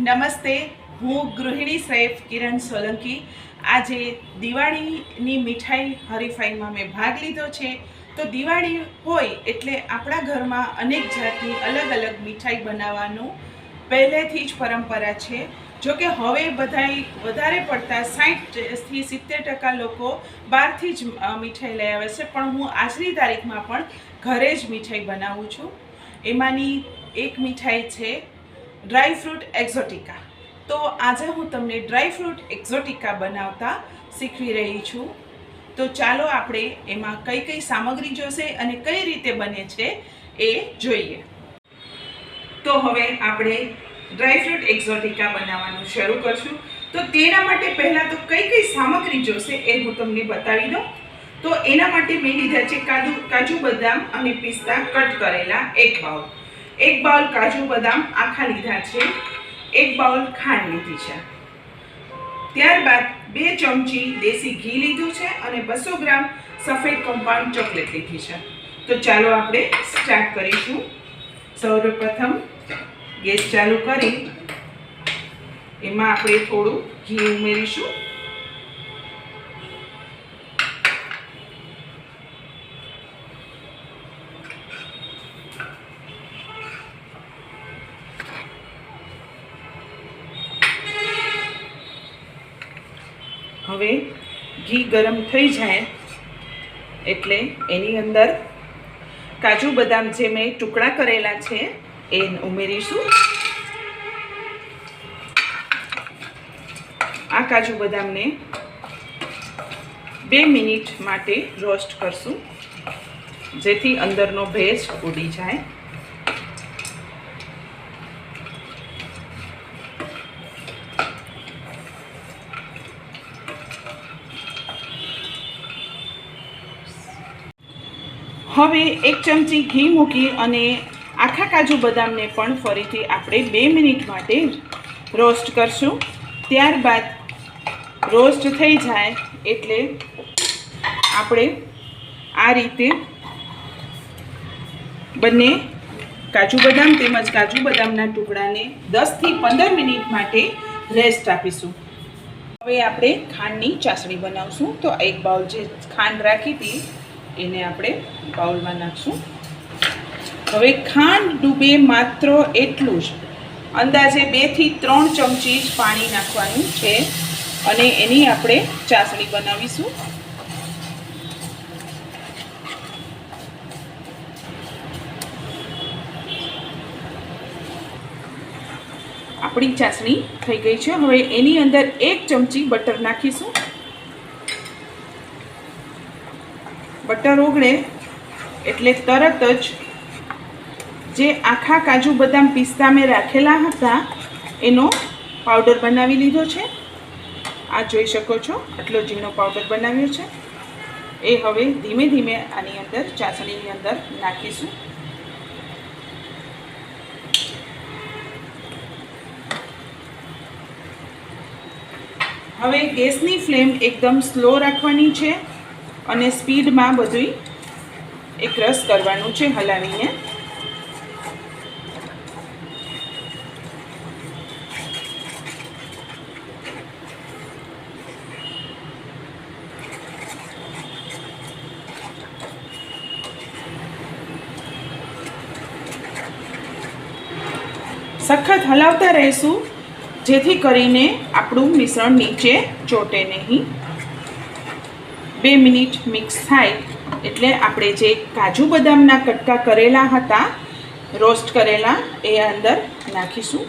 નમસ્તે, હું ગૃહિણી સૈફ કિરણ સોલંકી. આજે દિવાળીની મીઠાઈ હરીફાઈમાં મેં ભાગ લીધો છે. તો દિવાળી હોય એટલે આપણા ઘરમાં અનેક જાતની અલગ અલગ મીઠાઈ બનાવવાનું પહેલેથી જ પરંપરા છે. જો કે હવે બધાય વધારે પડતા સાઠથી સિત્તેર ટકા લોકો બહારથી જ મીઠાઈ લઈ આવે છે. પણ હું આજની તારીખમાં પણ ઘરે જ મીઠાઈ બનાવું છું. એમાંની એક મીઠાઈ છે ડ્રાય ફ્રૂટ એક્ઝોટિકા. તો આજે હું તમને ડ્રાય ફ્રૂટ એક્ઝોટિકા બનાવતા શીખવી રહી છું. તો ચાલો આપણે એમાં કઈ કઈ સામગ્રી જોશે અને કઈ રીતે બને છે એ જોઈએ. તો હવે આપણે ડ્રાય ફ્રૂટ એક્ઝોટિકા બનાવવાનું શરૂ કરશું. તો તેના માટે પહેલાં તો કઈ કઈ સામગ્રી જોશે એ હું તમને બતાવી દઉં. તો એના માટે મેં લીધા છે કાજુ કાજુ બદામ અને પિસ્તા કટ કરેલા એક બાઉલ. એક બાઉલ કાજુ બદામ આખા લીધા છે. એક બાઉલ ખાંડ લીધી છે. ત્યારબાદ બે ચમચી દેશી ઘી લીધું છે અને બસો ગ્રામ સફેદ કમ્પાઉન્ડ ચોકલેટ લીધી છે. તો ચાલો આપણે સ્ટાર્ટ કરીશું. સૌપ્રથમ ગેસ ચાલુ કરી. એમાં આપણે થોડું ઘી ઉમેરીશું. હવે ઘી ગરમ થઈ જાય એટલે એની અંદર કાજુ બદામ જે મેં ટુકડા કરેલા છે, એ ઉમેરીશું. આ કાજુ બદામને બે મિનિટ માટે રોસ્ટ કરશું, જેથી અંદરનો ભેજ ઉડી જાય. હવે એક ચમચી ઘી મૂકી અને આખા કાજુ બદામને પણ ફરીથી આપણે બે મિનિટ માટે રોસ્ટ કરશું. ત્યારબાદ રોસ્ટ થઈ જાય એટલે આપણે આ રીતે બંને કાજુ બદામ તેમજ કાજુ બદામના ટુકડાને દસથી પંદર મિનિટ માટે રેસ્ટ આપીશું. હવે આપણે ખાંડની ચાસણી બનાવશું. તો એક બાઉલ જે ખાંડ રાખી હતી એને આપણે બાઉલમાં નાખશું. હવે ખાંડ ડૂબે માત્ર એટલું જ. અંદાજે બેથી ત્રણ ચમચી જ પાણી નાખવાનું છે અને એની આપણે ચાસણી બનાવીશું. આપણી ચાસણી થઈ ગઈ છે. હવે એની અંદર એક ચમચી બટર નાખીશું. બટર ઓગળે એટલે તરત જ જે આખા કાજુ બદામ પિસ્તા મેં રાખેલા હતા, એનો પાવડર બનાવી લીધો છે. આ જોઈ શકો છો, આટલો ઝીણો પાવડર બનાવ્યો છે. એ હવે ધીમે ધીમે આની અંદર, ચાસણીની અંદર નાખીશું. હવે ગેસની ફ્લેમ એકદમ સ્લો રાખવાની છે. અને સ્પીડમાં બધું એક રસ કરવાનું છે હલાવીને. સખત હલાવતા રહીશું, જેથી કરીને આપણું મિશ્રણ નીચે ચોટે નહીં. બે મિનિટ મિક્સ થાય એટલે આપણે જે કાજુ બદામના કટકા કરેલા હતા, રોસ્ટ કરેલા, એ અંદર નાખીશું.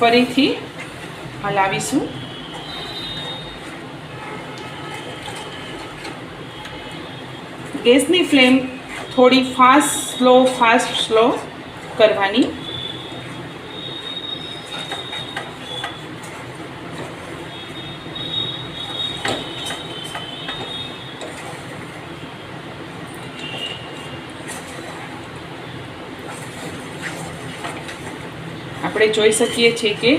ફરીથી હલાવીશું. ગેસની ફ્લેમ થોડી ફાસ્ટ, સ્લો ફાસ્ટ, સ્લો કરવાની આપણે જોઈ શકીએ છીએ કે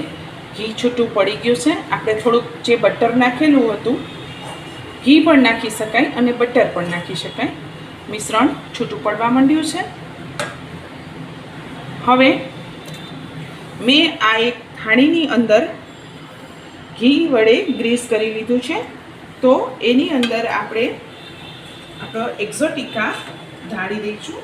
ઘી છૂટું પડી ગયું છે. આપણે થોડુંક જે બટર નાખેલું હતું, ઘી પણ નાખી શકાય અને બટર પણ નાખી શકાય. મિશ્રણ છૂટું પડવા માંડ્યું છે. હવે મેં આ એક થાળીની અંદર ઘી વડે ગ્રીસ કરી લીધું છે. તો એની અંદર આપણે આપણો એક્ઝોટિકા ઢાળી દઈશું.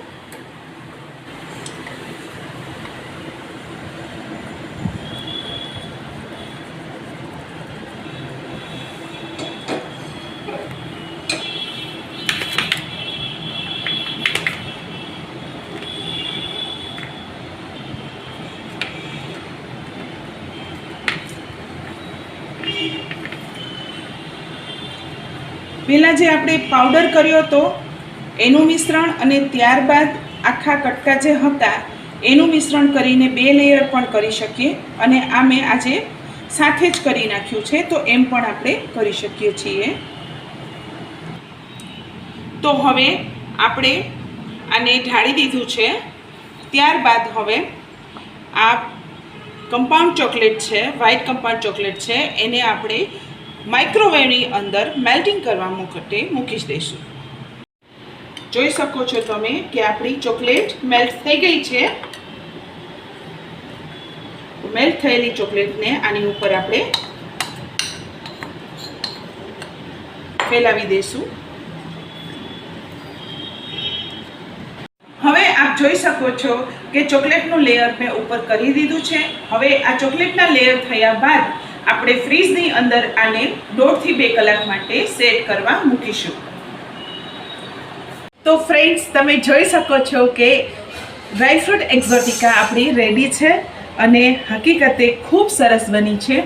પહેલાં જે આપણે પાવડર કર્યો હતો, એનું મિશ્રણ અને ત્યારબાદ આખા કટકા જે હતા, એનું મિશ્રણ કરીને બે લેયર પણ કરી શકીએ અને આ મેં આજે સાથે જ કરી નાખ્યું છે, તો એમ પણ આપણે કરી શકીએ છીએ. તો હવે આપણે આને ઢાળી દીધું છે, ત્યારબાદ હવે આ કમ્પાઉન્ડ ચોકલેટ છે વ્હાઇટ કમ્પાઉન્ડ ચોકલેટ છે, એને આપણે માઇક્રોવેવની અંદર મેલ્ટિંગ કરવા માટે મૂકી દઈશું જોઈ શકો છો તમે કે આપણી ચોકલેટ મેલ્ટ થઈ ગઈ છે. મેલ્ટ થયેલી ચોકલેટને આની ઉપર આપણે ફેલાવી દઈશું હવે આપ જોઈ શકો છો કે ચોકલેટનું લેયર મેં ઉપર કરી દીધું છે. હવે આ ચોકલેટના લેયર થયા બાદ આપણે ફ્રીજની અંદર આને દોઢથી બે કલાક માટે સેટ કરવા મૂકીશું. તો ફ્રેન્ડ્સ તમે જોઈ શકો છો કે ડ્રાયફ્રૂટ એક્ઝોટિકા આપણી રેડી છે અને હકીકતે ખૂબ સરસ બની છે.